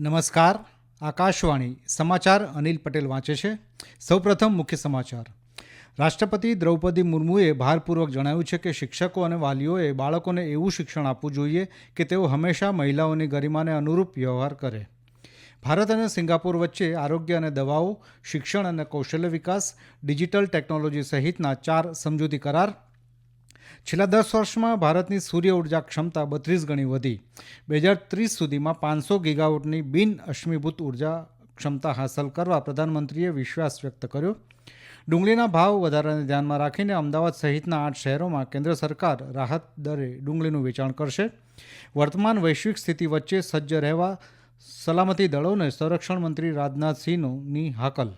નમસ્કાર. આકાશવાણી સમાચાર અનિલ પટેલ વાંચે છે. સૌપ્રથમ મુખ્ય સમાચાર. રાષ્ટ્રપતિ દ્રૌપદી મુર્મુએ ભારપૂર્વક જણાવ્યું છે કે શિક્ષકો અને વાલીઓએ બાળકોને એવું શિક્ષણ આપવું જોઈએ કે તેઓ હંમેશા મહિલાઓની ગરિમાને અનુરૂપ વ્યવહાર કરે. ભારત અને સિંગાપુર વચ્ચે આરોગ્ય અને દવાઓ, શિક્ષણ અને કૌશલ્ય વિકાસ, ડિજિટલ ટેકનોલોજી સહિતના ચાર સમજૂતી કરાર છેલ્લા દસ વર્ષમાં ભારતની સૂર્ય ઊર્જા ક્ષમતા બત્રીસ ગણી વધી. બે હજાર ત્રીસ સુધીમાં પાંચસો ગીગાવોટની બિન અશ્મીભૂત ઊર્જા ક્ષમતા હાંસલ કરવા પ્રધાનમંત્રીએ વિશ્વાસ વ્યક્ત કર્યો. ડુંગળીના ભાવ વધારાને ધ્યાનમાં રાખીને અમદાવાદ સહિતના આઠ શહેરોમાં કેન્દ્ર સરકાર રાહત દરે ડુંગળીનું વેચાણ કરશે. વર્તમાન વૈશ્વિક સ્થિતિ વચ્ચે સજ્જ રહેવા સલામતી દળોને સંરક્ષણ મંત્રી રાજનાથસિંહની હાકલ.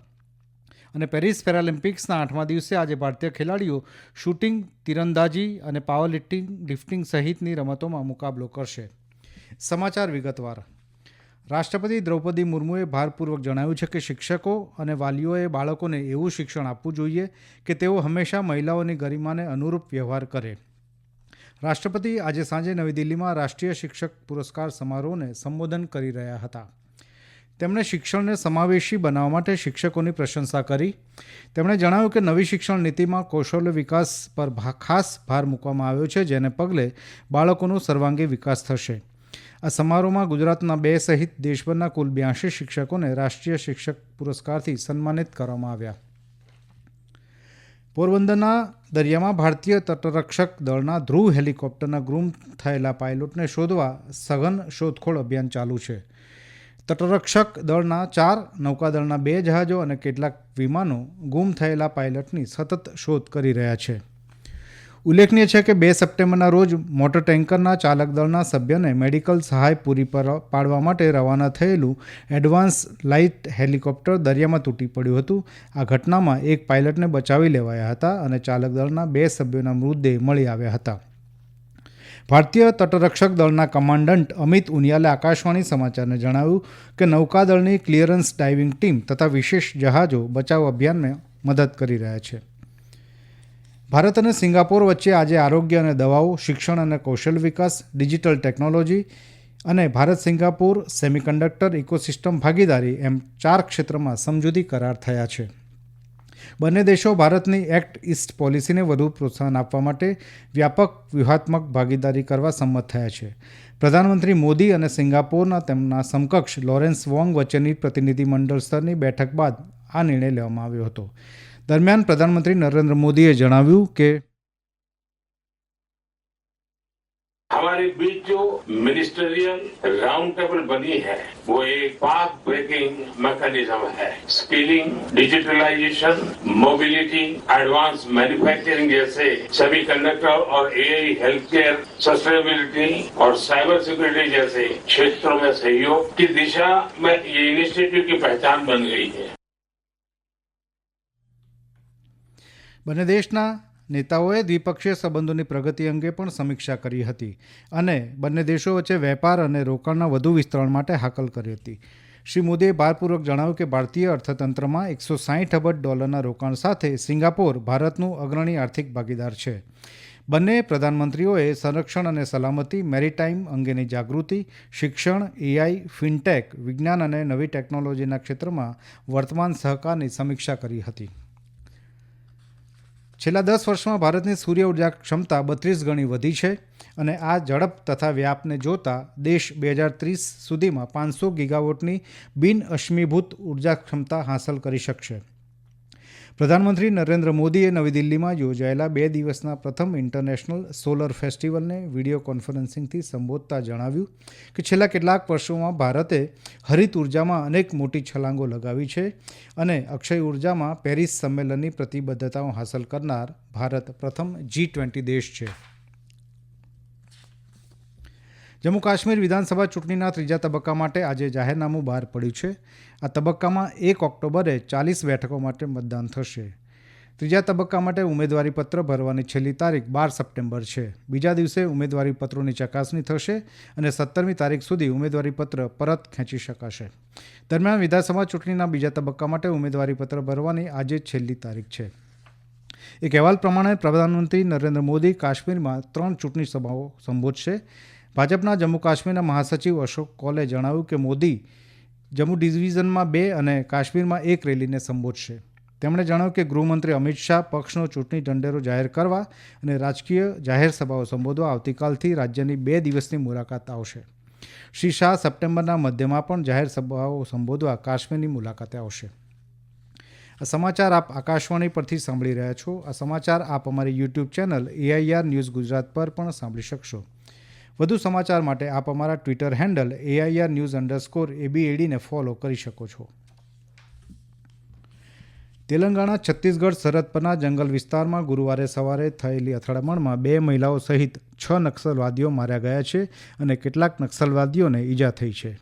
અને પેરિસ પેરાલિમ્પિક્સના આઠમા દિવસે આજે ભારતીય ખેલાડીઓ શૂટિંગ, તીરંદાજી અને પાવર લિફ્ટિંગ લિફ્ટિંગ સહિતની રમતોમાં મુકાબલો કરશે. સમાચાર વિગતવાર. રાષ્ટ્રપતિ દ્રૌપદી મુર્મુએ ભારપૂર્વક જણાવ્યું છે કે શિક્ષકો અને વાલીઓએ બાળકોને એવું શિક્ષણ આપવું જોઈએ કે તેઓ હંમેશા મહિલાઓની ગરિમાને અનુરૂપ વ્યવહાર કરે. રાષ્ટ્રપતિ આજે સાંજે નવી દિલ્હીમાં રાષ્ટ્રીય શિક્ષક પુરસ્કાર સમારોહને સંબોધન કરી રહ્યા હતા. તેમણે શિક્ષણને સમાવેશી બનાવવા માટે શિક્ષકોની પ્રશંસા કરી. તેમણે જણાવ્યું કે નવી શિક્ષણ નીતિમાં કૌશલ્ય વિકાસ પર ખાસ ભાર મૂકવામાં આવ્યો છે, જેને પગલે બાળકોનો સર્વાંગી વિકાસ થશે. આ સમારોહમાં ગુજરાતના બે સહિત દેશભરના કુલ બ્યાસી શિક્ષકોને રાષ્ટ્રીય શિક્ષક પુરસ્કારથી સન્માનિત કરવામાં આવ્યા. પોરબંદરના દરિયામાં ભારતીય તટરક્ષક દળના ધ્રુવ હેલિકોપ્ટરના ગુમ થયેલા પાયલોટને શોધવા સઘન શોધખોળ અભિયાન ચાલુ છે. તટરક્ષક દળના ચાર નૌકાદળના બે જહાજો અને કેટલાક વિમાનો ગુમ થયેલા પાયલટની સતત શોધ કરી રહ્યા છે. ઉલ્લેખનીય છે કે બે સપ્ટેમ્બરના રોજ મોટર ટેન્કરના ચાલક દળના સભ્યને મેડિકલ સહાય પૂરી પાડવા માટે રવાના થયેલું એડવાન્સ લાઇટ હેલિકોપ્ટર દરિયામાં તૂટી પડ્યું હતું. આ ઘટનામાં એક પાયલટને બચાવી લેવાયા હતા અને ચાલક દળના બે સભ્યોના મૃતદેહ મળી આવ્યા હતા. ભારતીય તટરક્ષક દળના કમાન્ડન્ટ અમિત ઉનિયાલે આકાશવાણી સમાચારને જણાવ્યું કે નૌકાદળની ક્લિયરન્સ ડાઇવિંગ ટીમ તથા વિશેષ જહાજો બચાવ અભિયાનમાં મદદ કરી રહ્યા છે. ભારત અને સિંગાપોર વચ્ચે આજે આરોગ્ય અને દવાઓ, શિક્ષણ અને કૌશલ્ય વિકાસ, ડિજિટલ ટેકનોલોજી અને ભારત સિંગાપોર સેમિકન્ડક્ટર ઇકોસિસ્ટમ ભાગીદારી એમ ચાર ક્ષેત્રમાં સમજૂતી કરાર થયા છે. બંને દેશો ભારતની એક્ટ ઇસ્ટ પોલિસીને વધુ પ્રોત્સાહન આપવા માટે વ્યાપક વ્યૂહાત્મક ભાગીદારી કરવા સંમત થયા છે. પ્રધાનમંત્રી મોદી અને સિંગાપોરના તેમના સમકક્ષ લોરેન્સ વોંગ વચ્ચેની પ્રતિનિધિમંડળ સ્તરની બેઠક બાદ આ નિર્ણય લેવામાં આવ્યો હતો. દરમિયાન પ્રધાનમંત્રી નરેન્દ્ર મોદીએ જણાવ્યું કે मिनिस्टरियल राउंड टेबल बनी है वो एक पाथ ब्रेकिंग मैकेनिज्म है skilling digitalisation mobility advance manufacturing जैसे सेमी कंडक्टर और एआई हेल्थ केयर सस्टेनेबिलिटी और साइबर सिक्योरिटी जैसे क्षेत्रों में सहयोग की दिशा में ये इनिशिएटिव की पहचान बन गई है બંને દેશના નેતાઓએ દ્વિપક્ષીય સંબંધોની પ્રગતિ અંગે પણ સમીક્ષા કરી હતી અને બંને દેશો વચ્ચે વેપાર અને રોકાણના વધુ વિસ્તરણ માટે હાકલ કરી હતી. શ્રી મોદીએ ભારપૂર્વક જણાવ્યું કે ભારતીય અર્થતંત્રમાં એકસો સાહીઠ અબજ ડોલરના રોકાણ સાથે સિંગાપોર ભારતનું અગ્રણી આર્થિક ભાગીદાર છે. બંને પ્રધાનમંત્રીઓએ સંરક્ષણ અને સલામતી, મેરીટાઈમ અંગેની જાગૃતિ, શિક્ષણ, એઆઈ, ફિનટેક, વિજ્ઞાન અને નવી ટેકનોલોજીના ક્ષેત્રમાં વર્તમાન સહકારની સમીક્ષા કરી હતી. છેલ્લા દસ વર્ષમાં ભારતની સૂર્ય ઊર્જા ક્ષમતા બત્રીસ ગણી વધી છે અને આ ઝડપ તથા વ્યાપને જોતા દેશ બે હજાર ત્રીસ સુધીમાં પાંચસો ગીગાવોટની બિન અશ્મીભૂત ઊર્જા ક્ષમતા હાંસલ કરી શકશે. પ્રધાનમંત્રી નરેન્દ્ર મોદીએ નવી દિલ્હીમાં યોજાયેલા બે દિવસના પ્રથમ ઇન્ટરનેશનલ સોલર ફેસ્ટિવલને વીડિયો કોન્ફરન્સિંગથી સંબોધતા જણાવ્યું કે છેલ્લા કેટલાક વર્ષોમાં ભારતે હરિત ઉર્જામાં અનેક મોટી છલાંગો લગાવી છે અને અક્ષય ઉર્જામાં પેરિસ સંમેલનની પ્રતિબદ્ધતાઓ હાંસલ કરનાર ભારત પ્રથમ જી ટ્વેન્ટી દેશ છે. જમ્મુ કાશ્મીર વિધાનસભા ચૂંટણીના ત્રીજા તબક્કા માટે આજે જાહેરનામું બહાર પડ્યું છે. આ તબક્કામાં એક ઓક્ટોબરે ચાલીસ બેઠકો માટે મતદાન થશે. ત્રીજા તબક્કા માટે ઉમેદવારીપત્ર ભરવાની છેલ્લી તારીખ બાર સપ્ટેમ્બર છે. બીજા દિવસે ઉમેદવારીપત્રોની ચકાસણી થશે અને સત્તરમી તારીખ સુધી ઉમેદવારીપત્ર પરત ખેંચી શકાશે. દરમિયાન વિધાનસભા ચૂંટણીના બીજા તબક્કા માટે ઉમેદવારીપત્ર ભરવાની આજે છેલ્લી તારીખ છે. એક અહેવાલ પ્રમાણે પ્રધાનમંત્રી નરેન્દ્ર મોદી કાશ્મીરમાં ત્રણ ચૂંટણી સભાઓ સંબોધશે. ભાજપના જમ્મુ કાશ્મીરના મહાસચિવ અશોક કોલે જણાવ્યું કે મોદી જમ્મુ ડિવિઝનમાં બે અને કાશ્મીરમાં એક રેલીને સંબોધશે. તેમણે જણાવ્યું કે ગૃહમંત્રી અમિત શાહ પક્ષનો ચૂંટણી ઢંઢેરો જાહેર કરવા અને રાજકીય જાહેર સભાઓ સંબોધવા આવતીકાલથી રાજ્યની બે દિવસની મુલાકાત આવશે. શ્રી શાહ સપ્ટેમ્બરના મધ્યમાં પણ જાહેર સભાઓ સંબોધવા કાશ્મીરની મુલાકાતે આવશે. આ સમાચાર આપ આકાશવાણી પરથી સાંભળી રહ્યા છો. આ સમાચાર આપ અમારી YouTube channel AIR news Gujarat પર પણ સાંભળી શકશો. વધુ સમાચાર માટે આપ અમારા Twitter handle AIR news underscore એબીએડીને follow કરી શકો છો. તેલંગાણા છત્તીસગઢ સરહદ પરના જંગલ વિસ્તારમાં ગુરુવારે સવારે થયેલી અથડામણમાં બે મહિલાઓ સહિત છ નક્સલવાદીઓ માર્યા ગયા છે અને કેટલાક નક્સલવાદીઓને ઈજા થઈ છે.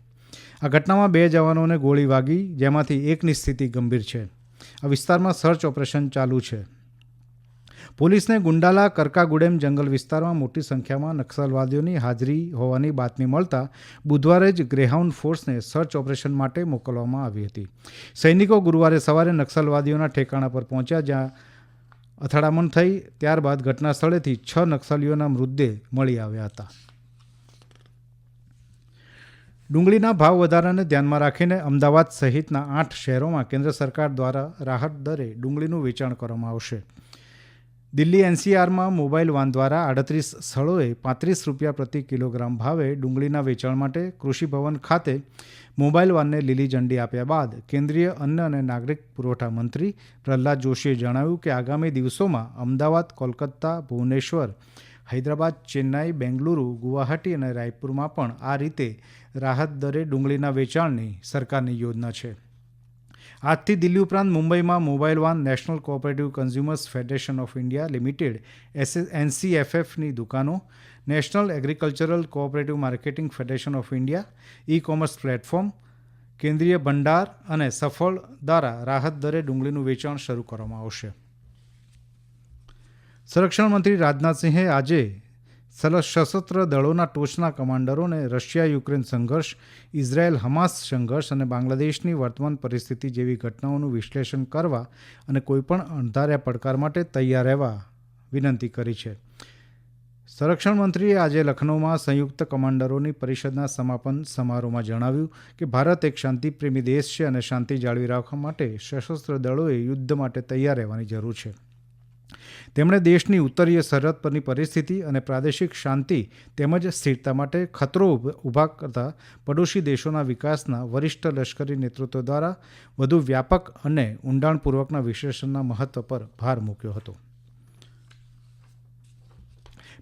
આ ઘટનામાં બે જવાનોને ગોળી વાગી, જેમાંથી એકની સ્થિતિ ગંભીર છે. આ વિસ્તારમાં સર્ચ ઓપરેશન ચાલુ છે. પોલીસને ગુંડાલા કરકાગુડેમ જંગલ વિસ્તારમાં મોટી સંખ્યામાં નક્સલવાદીઓની હાજરી હોવાની બાતમી મળતા બુધવારે જ ગ્રેહાઉન્ડ ફોર્સને સર્ચ ઓપરેશન માટે મોકલવામાં આવી હતી. સૈનિકો ગુરુવારે સવારે નક્સલવાદીઓના ઠેકાણા પર પહોંચ્યા, જ્યાં અથડામણ થઈ, ત્યારબાદ ઘટના સ્થળેથી છ નક્સલીઓના મૃતદેહ મળી આવ્યા હતા. ડુંગળીના ભાવ વધારાને ધ્યાનમાં રાખીને અમદાવાદ સહિતના આઠ શહેરોમાં કેન્દ્ર સરકાર દ્વારા રાહત દરે ડુંગળીનું વેચાણ કરવામાં આવશે. દિલ્હી એનસીઆરમાં મોબાઈલ વાન દ્વારા આડત્રીસ સ્થળોએ પાંત્રીસ રૂપિયા પ્રતિ કિલોગ્રામ ભાવે ડુંગળીના વેચાણ માટે કૃષિભવન ખાતે મોબાઈલ વાનને લીલી ઝંડી આપ્યા બાદ કેન્દ્રીય અન્ન અને નાગરિક પુરવઠા મંત્રી પ્રહલાદ જોશીએ જણાવ્યું કે આગામી દિવસોમાં અમદાવાદ, કોલકાતા, ભુવનેશ્વર, હૈદરાબાદ, ચેન્નાઈ, બેંગલુરુ, ગુવાહાટી અને રાયપુરમાં પણ આ રીતે રાહત દરે ડુંગળીના વેચાણની સરકારની યોજના છે. આજથી દિલ્હી ઉપરાંત મુંબઈમાં mobile van national cooperative consumers federation of India limited એનસીએફએફની દુકાનો, national agricultural cooperative marketing federation of India, e commerce platform, Kendriya Bhandar અને સફળ દ્વારા રાહત દરે ડુંગળીનું વેચાણ શરૂ કરવામાં આવશે. સંરક્ષણ મંત્રી રાજનાથસિંહે આજે સશસ્ત્ર દળોના ટોચના કમાન્ડરોને રશિયા યુક્રેન સંઘર્ષ, ઇઝરાયેલ હમાસ સંઘર્ષ અને બાંગ્લાદેશની વર્તમાન પરિસ્થિતિ જેવી ઘટનાઓનું વિશ્લેષણ કરવા અને કોઈપણ અણધાર્યા પડકાર માટે તૈયાર રહેવા વિનંતી કરી છે. સંરક્ષણ મંત્રીએ આજે લખનૌમાં સંયુક્ત કમાન્ડરોની પરિષદના સમાપન સમારોહમાં જણાવ્યું કે ભારત એક શાંતિપ્રેમી દેશ છે અને શાંતિ જાળવી રાખવા માટે સશસ્ત્ર દળોએ યુદ્ધ માટે તૈયાર રહેવાની જરૂર છે. તેમણે દેશની ઉત્તરીય સરહદ પરની પરિસ્થિતિ અને પ્રાદેશિક શાંતિ તેમજ સ્થિરતા માટે ખતરો ઊભા કરતા પડોશી દેશોના વિકાસના વરિષ્ઠ લશ્કરી નેતૃત્વ દ્વારા વધુ વ્યાપક અને ઊંડાણપૂર્વકના વિશ્લેષણના મહત્વ પર ભાર મૂક્યો હતો.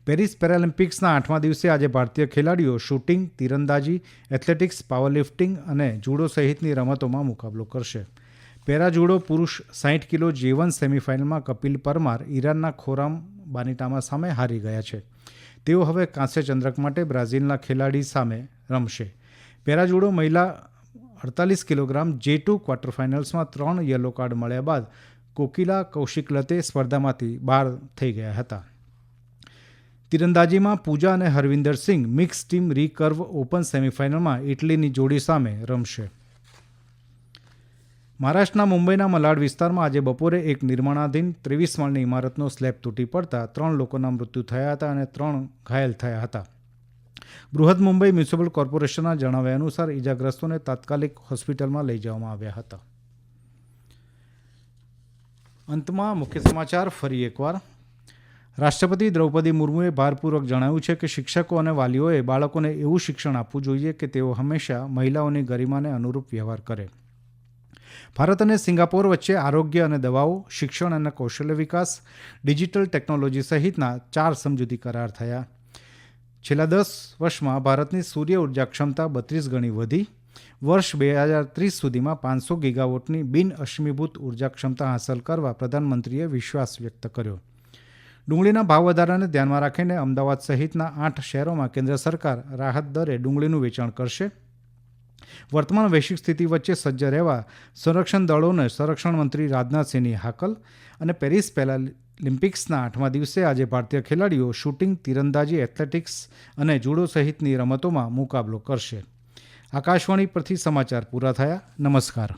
પેરિસ પેરાલિમ્પિક્સના આઠમા દિવસે આજે ભારતીય ખેલાડીઓ શૂટિંગ, તીરંદાજી, એથ્લેટિક્સ, પાવરલિફ્ટિંગ અને જુડો સહિતની રમતોમાં મુકાબલો કરશે. પેરા જુડો પુરુષ સાહીઠ કિલો જીવન સેમિફાઇનલમાં કપિલ પરમાર ઈરાનના ખોરામ બાનિટામા સામે હારી ગયા છે. તેઓ હવે કાંસ્ય ચંદ્રક માટે બ્રાઝિલના ખેલાડી સામે રમશે. પેરાજુડો મહિલા અડતાલીસ કિલોગ્રામ જે ટુ ક્વાર્ટર ફાઇનલ્સમાં ત્રણ યલો કાર્ડ મળ્યા બાદ કોકિલા કૌશિકલતે સ્પર્ધામાંથી બહાર થઈ ગયા હતા. તીરંદાજીમાં પૂજા અને Harvinder Singh mix team recurve open સેમિફાઇનલમાં ઇટલીની જોડી સામે રમશે. મહારાષ્ટ્રના મુંબઈના મલાડ વિસ્તારમાં આજે બપોરે એક નિર્માણાધીન ત્રેવીસ માળની ઇમારતનો સ્લેબ તૂટી પડતા ત્રણ લોકોના મૃત્યુ થયા હતા અને ત્રણ ઘાયલ થયા હતા. બૃહદ મુંબઈ મ્યુનિસિપલ કોર્પોરેશનના જણાવ્યા અનુસાર ઇજાગ્રસ્તોને તાત્કાલિક હોસ્પિટલમાં લઈ જવામાં આવ્યા હતા. અંતમાં મુખ્ય સમાચાર ફરી એકવાર. રાષ્ટ્રપતિ દ્રૌપદી મુર્મુએ ભારપૂર્વક જણાવ્યું છે કે શિક્ષકો અને વાલીઓએ બાળકોને એવું શિક્ષણ આપવું જોઈએ કે તેઓ હંમેશા મહિલાઓની ગરિમાને અનુરૂપ વ્યવહાર કરે. ભારત અને સિંગાપોર વચ્ચે આરોગ્ય અને દવાઓ, શિક્ષણ અને કૌશલ્ય વિકાસ, ડિજિટલ ટેકનોલોજી સહિતના ચાર સમજૂતી કરાર થયા. છેલ્લા દસ વર્ષમાં ભારતની સૂર્ય ઊર્જા ક્ષમતા બત્રીસ ગણી વધી. વર્ષ બે હજાર ત્રીસ સુધીમાં પાંચસો ગીગાવોટની બિન અશ્મીભૂત ઊર્જા ક્ષમતા હાંસલ કરવા પ્રધાનમંત્રીએ વિશ્વાસ વ્યક્ત કર્યો. ડુંગળીના ભાવ વધારાને ધ્યાનમાં રાખીને અમદાવાદ સહિતના આઠ શહેરોમાં કેન્દ્ર સરકાર રાહત દરે ડુંગળીનું વેચાણ કરશે. વર્તમાન વૈશ્વિક સ્થિતિ વચ્ચે સજ્જ રહેવા સંરક્ષણ દળોને સંરક્ષણ મંત્રી રાજનાથસિંહની હાકલ અને પેરિસ પેરાલિમ્પિક્સના આઠમા દિવસે આજે ભારતીય ખેલાડીઓ શૂટિંગ, તીરંદાજી, એથ્લેટિક્સ અને જુડો સહિતની રમતોમાં મુકાબલો કરશે. આકાશવાણી પરથી સમાચાર પૂરા થયા. નમસ્કાર.